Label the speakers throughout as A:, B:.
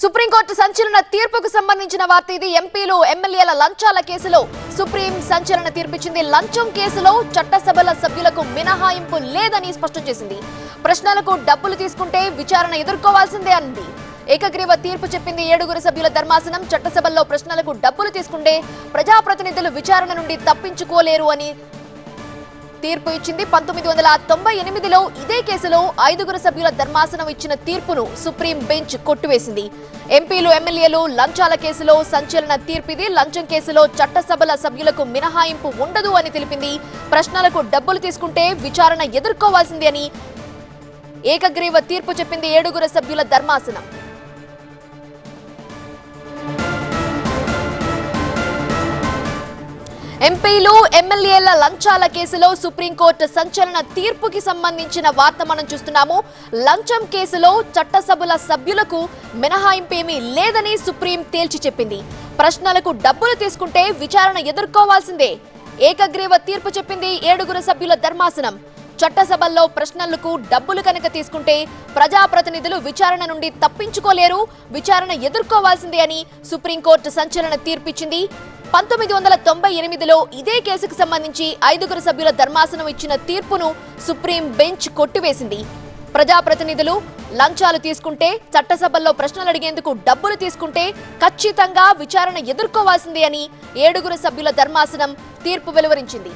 A: Supreme court సంచలన తీర్పుకు సంబంధించిన వార్త ఇది ఎంపీలు ఎమ్మెల్యేల లంచాల కేసులో సుప్రీం సంచలన తీర్పిచ్చింది. లంచం కేసులో చట్టసభల సభ్యులకు మినహాయింపు లేదని స్పష్టం చేసింది. ప్రశ్నలకు డబ్బులు తీసుకుంటే విచారణ ఎదుర్కోవాల్సిందే అంది. ఏకగ్రీవ తీర్పు చెప్పింది ఏడుగురు సభ్యుల ధర్మాసనం. చట్టసభల్లో ప్రశ్నలకు డబ్బులు తీసుకుంటే ప్రజాప్రతినిధులు విచారణ నుండి తప్పించుకోలేరు అని తీర్పు ఇచ్చింది. పంతొమ్మిది వందల తొంభై ఎనిమిదిలో ఇదే కేసులో ఐదుగురు సభ్యుల ధర్మాసనం ఇచ్చిన తీర్పును సుప్రీం బెంచ్ కొట్టివేసింది. ఎంపీలు ఎమ్మెల్యేలు లంచాల కేసులో సంచలన తీర్పిది. లంచం కేసులో చట్టసభల సభ్యులకు మినహాయింపు ఉండదు అని తెలిపింది. ప్రశ్నలకు డబ్బులు తీసుకుంటే విచారణ ఎదుర్కోవాల్సింది అని ఏకగ్రీవ తీర్పు చెప్పింది ఏడుగురు సభ్యుల ధర్మాసనం. ఎంపీలు ఎమ్మెల్యేల లంచాల కేసులో సుప్రీంకోర్టు సంచలన తీర్పుకి సంబంధించిన వార్త మనం చూస్తున్నాము. లంచం కేసులో చట్టసభల సభ్యులకు మినహాయింపు ఏమీ లేదని సుప్రీం తేల్చి చెప్పింది. ప్రశ్నలకు డబ్బులు తీసుకుంటే విచారణ ఎదుర్కోవాల్సిందే. ఏకగ్రీవ తీర్పు చెప్పింది ఏడుగురు సభ్యుల ధర్మాసనం. చట్టసభల్లో ప్రశ్నలకు డబ్బులు కనుక తీసుకుంటే ప్రజాప్రతినిధులు విచారణ నుండి తప్పించుకోలేరు విచారణ ఎదుర్కోవాల్సిందే అని సుప్రీంకోర్టు సంచలన తీర్పిచ్చింది. పంతొమ్మిది వందల తొంభై ఎనిమిదిలో ఇదే కేసుకు సంబంధించి ఐదుగురు సభ్యుల ధర్మాసనం ఇచ్చిన తీర్పును సుప్రీం బెంచ్ కొట్టివేసింది. ప్రజాప్రతినిధులు లంచాలు తీసుకుంటే చట్టసభల్లో ప్రశ్నలు అడిగేందుకు డబ్బులు తీసుకుంటే ఖచ్చితంగా విచారణ ఎదుర్కోవాల్సిందే అని ఏడుగురు సభ్యుల ధర్మాసనం తీర్పు వెలువరించింది.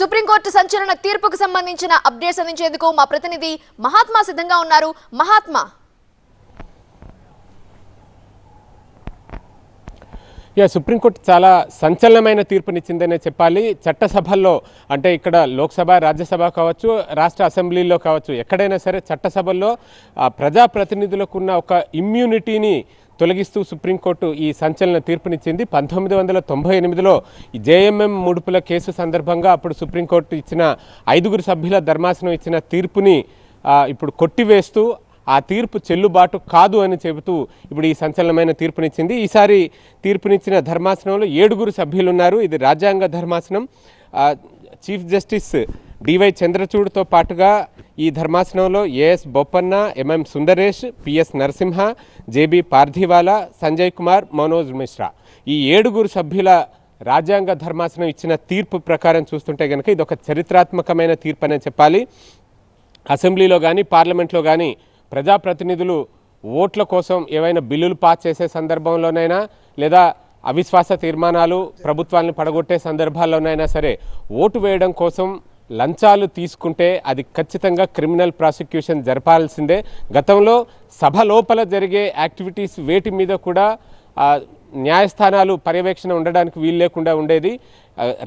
A: సుప్రీంకోర్టు సంచలన తీర్పుకు సంబంధించిన అప్డేట్స్ అందించేందుకు మా ప్రతినిధి మహాత్మా సిద్ధంగా ఉన్నారు. మహాత్మా!
B: యా సుప్రీంకోర్టు చాలా సంచలనమైన తీర్పునిచ్చిందనే చెప్పాలి. చట్టసభల్లో అంటే ఇక్కడ లోక్సభ రాజ్యసభ కావచ్చు రాష్ట్ర అసెంబ్లీలో కావచ్చు ఎక్కడైనా సరే చట్టసభల్లో ఆ, ప్రజాప్రతినిధులకు ఉన్న ఒక ఇమ్యూనిటీని తొలగిస్తూ సుప్రీంకోర్టు ఈ సంచలన తీర్పునిచ్చింది. పంతొమ్మిది వందల తొంభై ఎనిమిదిలో జేఎంఎం ముడుపుల కేసు సందర్భంగా అప్పుడు సుప్రీంకోర్టు ఇచ్చిన ఐదుగురు సభ్యుల ధర్మాసనం ఇచ్చిన తీర్పుని ఇప్పుడు కొట్టివేస్తూ ఆ తీర్పు చెల్లుబాటు కాదు అని చెబుతూ ఇప్పుడు ఈ సంచలనమైన తీర్పునిచ్చింది. ఈసారి తీర్పునిచ్చిన ధర్మాసనంలో ఏడుగురు సభ్యులు ఉన్నారు ఇది రాజ్యాంగ ధర్మాసనం. చీఫ్ జస్టిస్ డివై చంద్రచూడ్తో పాటుగా ఈ ధర్మాసనంలో AS Bopanna MM Sundresh PS Narasimha JB Pardiwala Sanjay Kumar Manoj Mishra. ఈ ఏడుగురు సభ్యుల రాజ్యాంగ ధర్మాసనం ఇచ్చిన తీర్పు ప్రకారం చూస్తుంటే కనుక ఇది ఒక చరిత్రాత్మకమైన తీర్పు అనే చెప్పాలి. అసెంబ్లీలో కానీ పార్లమెంట్లో కానీ ప్రజాప్రతినిధులు ఓట్ల కోసం ఏవైనా బిల్లులు పాస్ చేసే సందర్భంలోనైనా లేదా అవిశ్వాస తీర్మానాలు ప్రభుత్వాలను పడగొట్టే సందర్భాల్లోనైనా సరే ఓటు వేయడం కోసం లంచాలు తీసుకుంటే అది ఖచ్చితంగా క్రిమినల్ ప్రాసిక్యూషన్ జరపాల్సిందే. గతంలో సభ లోపల జరిగే యాక్టివిటీస్ వేటి మీద కూడా న్యాయస్థానాలు పర్యవేక్షణ ఉండడానికి వీలు లేకుండా ఉండేది.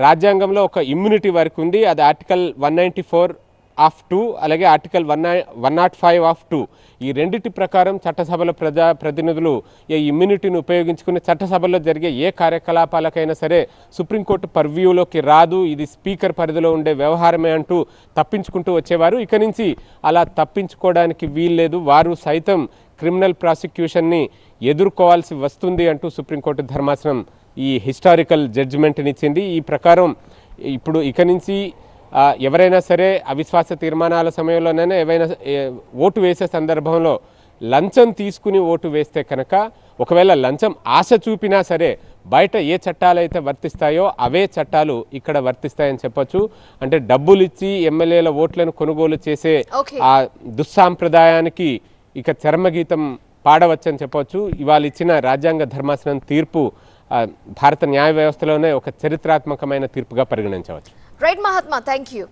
B: రాజ్యాంగంలో ఒక ఇమ్యూనిటీ వరకు ఉంది. అది article one ninety four of two అలాగే article one one nought five of two ఈ రెండింటి ప్రకారం చట్టసభల ప్రజా ప్రతినిధులు ఈ ఇమ్యూనిటీని ఉపయోగించుకుని చట్టసభల్లో జరిగే ఏ కార్యకలాపాలకైనా సరే సుప్రీంకోర్టు పర్వ్యూలోకి రాదు. ఇది స్పీకర్ పరిధిలో ఉండే వ్యవహారమే అంటూ తప్పించుకుంటూ వచ్చేవారు. ఇక నుంచి అలా తప్పించుకోవడానికి వీల్లేదు. వారు సైతం క్రిమినల్ ప్రాసిక్యూషన్ని ఎదుర్కోవాల్సి వస్తుంది అంటూ సుప్రీంకోర్టు ధర్మాసనం ఈ హిస్టారికల్ జడ్జిమెంట్నిచ్చింది ఈ ప్రకారం ఇప్పుడు ఇక నుంచి ఎవరైనా సరే అవిశ్వాస తీర్మానాల సమయంలోనైనా ఏవైనా ఓటు వేసే సందర్భంలో లంచం తీసుకుని ఓటు వేస్తే కనుక ఒకవేళ లంచం ఆశ చూపినా సరే బయట ఏ చట్టాలు అయితే వర్తిస్తాయో అవే చట్టాలు ఇక్కడ వర్తిస్తాయని చెప్పొచ్చు. అంటే డబ్బులు ఇచ్చి ఎమ్మెల్యేల ఓట్లను కొనుగోలు చేసే. ఆ దుస్సాంప్రదాయానికి ఇక చర్మగీతం పాడవచ్చని చెప్పొచ్చు. ఇవాళ ఇచ్చిన రాజ్యాంగ ధర్మాసనం తీర్పు భారత న్యాయ వ్యవస్థలోనే ఒక చరిత్రాత్మకమైన తీర్పుగా పరిగణించవచ్చు.
A: Right Mahatma thank you